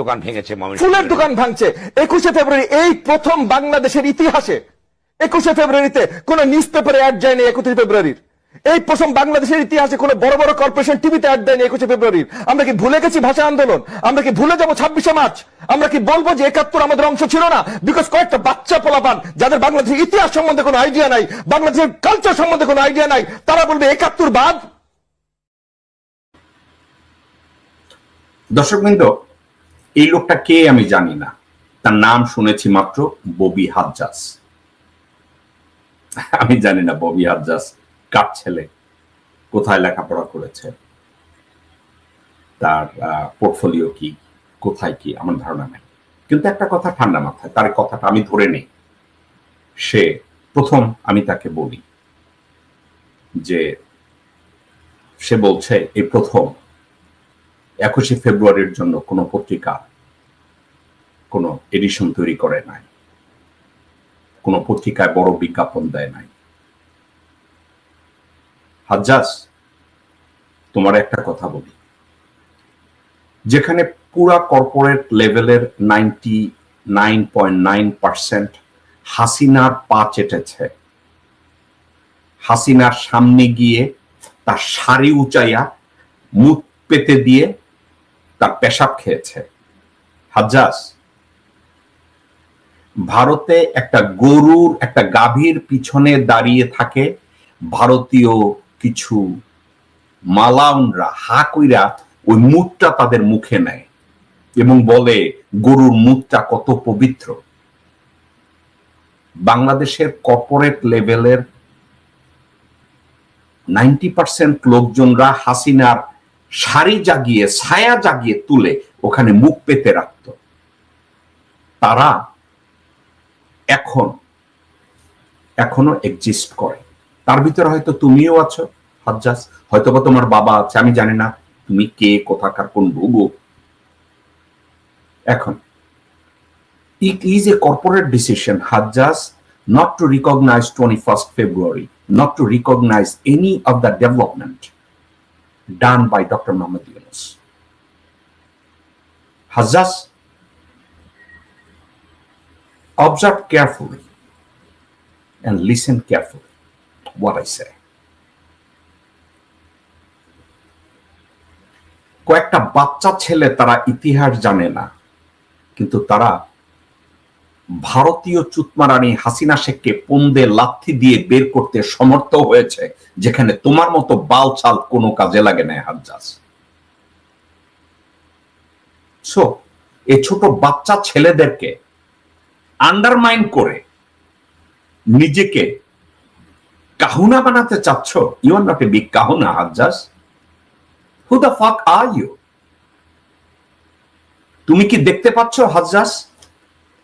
দোকান ভেঙেছে। ফুলের দোকান ভাঙছে। একুশে ফেব্রুয়ারি এই প্রথম বাংলাদেশের ইতিহাসে। একুশে ফেব্রুয়ারিতে কোন নিউজ পেপারে অ্যাড যায়নি একুশে ফেব্রুয়ারির। এই প্রথম বাংলাদেশের ইতিহাসে কোন বড় বড় কর্পোরেশন টিভিতে অ্যাড দেয়নি একুশে ফেব্রুয়ারির। আমরা কি ভুলে গেছি ভাষা আন্দোলন? আমরা কি ভুলে যাব ছাব্বিশে মার্চ? আমরা কি বলব যে একাত্তর আমাদের অংশ ছিল না? বিকজ কয়েকটা বাচ্চা পোলাপান যাদের বাংলাদেশের ইতিহাস সম্বন্ধে কোনো আইডিয়া নাই বাংলাদেশের কালচার সম্বন্ধে কোনো আইডিয়া নাই তারা বলবে একাত্তর বাদ। দর্শক দর্শকবৃন্দ এই লোকটা কে আমি জানি না। তার নাম শুনেছি মাত্র ববি হাজ্জাস আমি জানি না ববি হাজ্জাস কার ছেলে, কোথায় লেখাপড়া করেছে, তার পোর্টফোলিও কি, কোথায় কি, আমার ধারণা নেই। কিন্তু একটা কথা ঠান্ডা মাথায়, তার কথাটা আমি ধরে নেই। সে, প্রথম আমি তাকে বলি যে, সে বলছে, এই প্রথম একুশে ফেব্রুয়ারির জন্য কোনো পত্রিকা, কোনো এডিশন তৈরি করে নাই। কোনো পত্রিকায় বড় বিজ্ঞাপন দেয় নাই। হাজ্জাস তোমার একটা কথা বলি। যেখানে পুরা কর্পোরেট লেভেলের ninety nine point nine percent হাসিনার পা চেটেছে। হাসিনার সামনে গিয়ে তার শাড়ি উঁচাইয়া মুখ পেতে দিয়ে তার পেশাব খেয়েছে। হাজ্জাস ভারতে একটা গরুর একটা গাভীর পিছনে দাঁড়িয়ে থাকে ভারতীয় কিছু মালাউনরা হা কইরা ওই মুখটা তাদের মুখে নেয় এবং বলে, গরুর মুখটা কত পবিত্র। বাংলাদেশের কর্পোরেট লেভেলের নাইনটি পার্সেন্ট লোকজনরা হাসিনার শাড়ি জাগিয়ে ছায়া জাগিয়ে তুলে ওখানে মুখ পেতে রাখত তারা এখন এখনও এক্সিস্ট করে তার ভিতরে হয়তো তুমিও আছো হাজ্জাস হয়তো বা তোমার বাবা আছে আমি জানি না তুমি কে কোথাকার কোন ভুগো এখন it is a corporate decision Hajjas not to recognize 21st February not to recognize any of the development done by Dr. Muhammad Yunus. Hazzas, observe carefully and listen carefully what I say. কয়েকটা বাচ্চা ছেলে তারা ইতিহাস জানে না কিন্তু তারা ভারতীয় চুতমারানি হাসিনা শেখকে পন্দে লাথি দিয়ে বের করতে সমর্থ হয়েছে, যেখানে তোমার মতো বাল ছাল কোনো কাজে লাগে না হাজ্জাস সো এই ছোট বাচ্চা ছেলেদেরকে আন্ডারমাইন করে নিজেকে কাহুনা বানাতে চাচ্ছ? You are not a big kahuna হাজ্জাস who the fuck are you তুমি কি দেখতে পাচ্ছ হাজ্জাস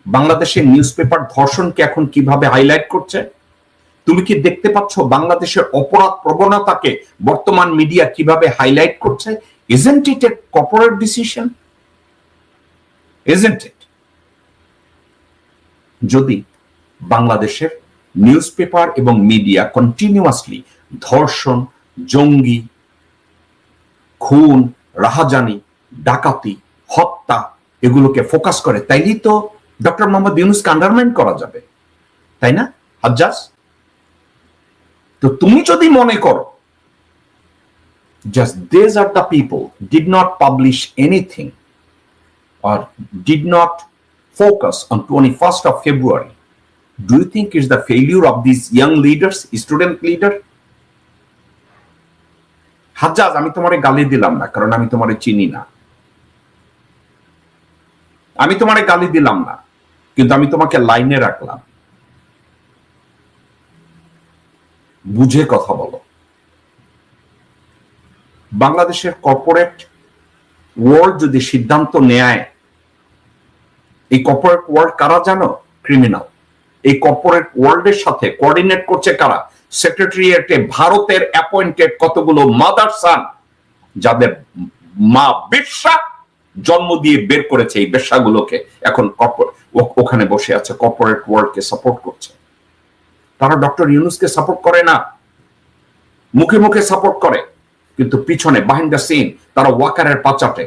বাংলাদেশের নিউজ পেপার ধর্ষণকে এখন কীভাবে হাইলাইট করছে? তুমি কি দেখতে পাচ্ছ বাংলাদেশের অপরাধ প্রবণতাকে বর্তমান মিডিয়া কীভাবে হাইলাইট করছে? Isn't it a corporate decision isn't it যদি বাংলাদেশের নিউজ পেপার এবং মিডিয়া কন্টিনিউয়াসলি ধর্ষণ, জঙ্গি, খুন, রাহাজানি, ডাকাতি, হত্যা এগুলোকে ফোকাস করে, তাইলেই তো ডক্টর মোহাম্মদ ইউনুসকে আন্ডারমাইন করা যাবে তাই না হাজ্জাস তো তুমি যদি মনে করো just these are the people did not publish anything or did not focus on 21st of February do you think is the failure of these young leaders student leader Hajjaj আমি তোমারে গালি দিলাম না কারণ আমি তোমারে চিনি না আমি তোমারে গালি দিলাম না, কিন্তু আমি তোমাকে লাইনে রাখলাম। বুঝে কথা বলো। বাংলাদেশের কর্পোরেট ওয়ার্ল্ড যদি সিদ্ধান্ত নেয়, এই কর্পোরেট ওয়ার্ল্ড কারা জানো? ক্রিমিনাল এই কর্পোরেট ওয়ার্ল্ডের সাথে কোঅর্ডিনেট করছে কারা? সেক্রেটারিয়েটে ভারতের অ্যাপয়েন্টেড কতগুলো মাদার সান যাদের মা বেশ্যা জন্ম দিয়ে বের করেছে এই বেশ্যাগুলোকে এখন ওখানে বসে আছে কর্পোরেট ওয়ার্ল্ডকে সাপোর্ট করছে। তারা ডক্টর ইউনুসকে সাপোর্ট করে না। মুখে মুখে সাপোর্ট করে, কিন্তু পিছনে বাহিন্ড দ্য সিন তারা ওয়াকারের পাচাটে।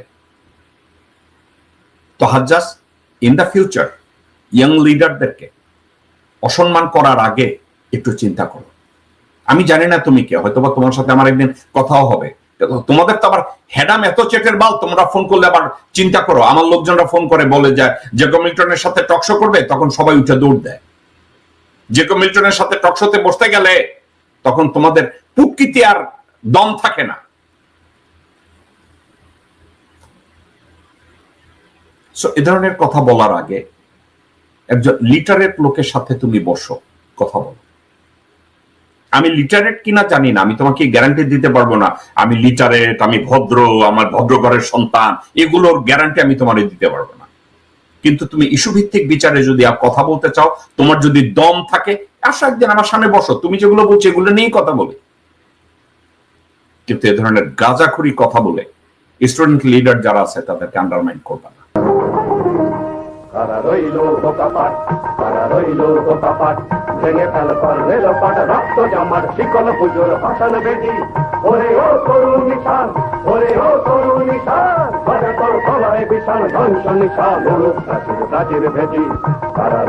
তো হাজ্জাস ইন দ্য ফিউচার ইয়াং লিডারদেরকে অসম্মান করার আগে একটু চিন্তা করো। আমি জানি না তুমি কে হয়তো বা তোমার সাথে আমার একদিন কথাও হবে। তোমাদের তো আবার হেডাম এত চেটের বাল, তোমরা ফোন করলে আবার চিন্তা করো। আমার লোকজনরা ফোন করে, বলে যায় যে মিল্টনের সাথে টকশো করবে? তখন সবাই উঠে দৌড় দেয়। যে মিল্টনের সাথে টকশোতে বসতে গেলে তখন তোমাদের প্রকৃতি আর দম থাকে না। এ ধরনের কথা বলার আগে একজন লিটারেট লোকের সাথে তুমি বসো, কথা বলো। আমি লিটারেট কিনা জানি না, আমি তোমাকে গ্যারান্টি দিতে পারব না। আমি লিটারেট আমি ভদ্র, আমার ভদ্র ঘরের সন্তান, এগুলোর গ্যারান্টি আমি তোমার দিতে পারব না। কিন্তু তুমি ইস্যু ভিত্তিক বিচারে যদি কথা বলতে চাও, তোমার যদি দম থাকে, আসো একদিন আমার সামনে বসো। তুমি যেগুলো বলছো, এগুলো নিয়েই কথা বলে। কিন্তু এ ধরনের গাজাখুরি কথা বলে স্টুডেন্ট লিডার যারা আছে, তাদেরকে আন্ডারমাইন করবে না। কারা রইল ভেঙে ফেল কর। মেলো পাট রক্ত জমার শিকল পুজোর ভাষণ বেটি ওরে ও তরুণ নিশান, ওরে ও তরুণ নিশান বাজে তোর গলায় বিশাল ধ্বংস নিশান প্রাচীর ভেটি। কারা